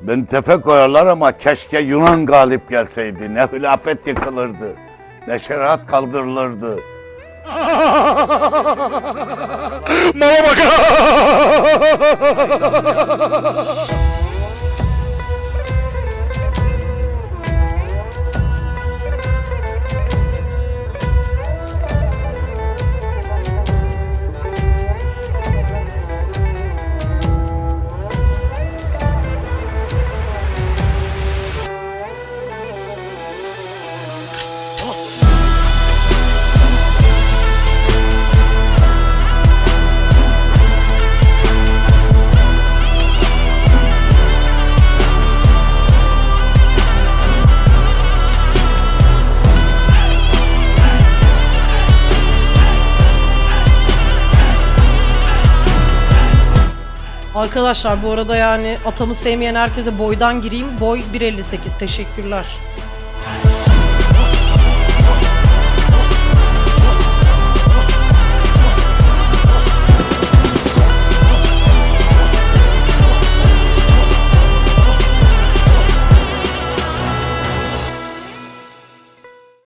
Beni tepe koyarlar ama keşke Yunan galip gelseydi. Ne hilafet yıkılırdı. Ne şeriat kaldırılırdı. Mala bak. Arkadaşlar bu arada yani atamı sevmeyen herkese boydan gireyim. Boy 1.58 teşekkürler.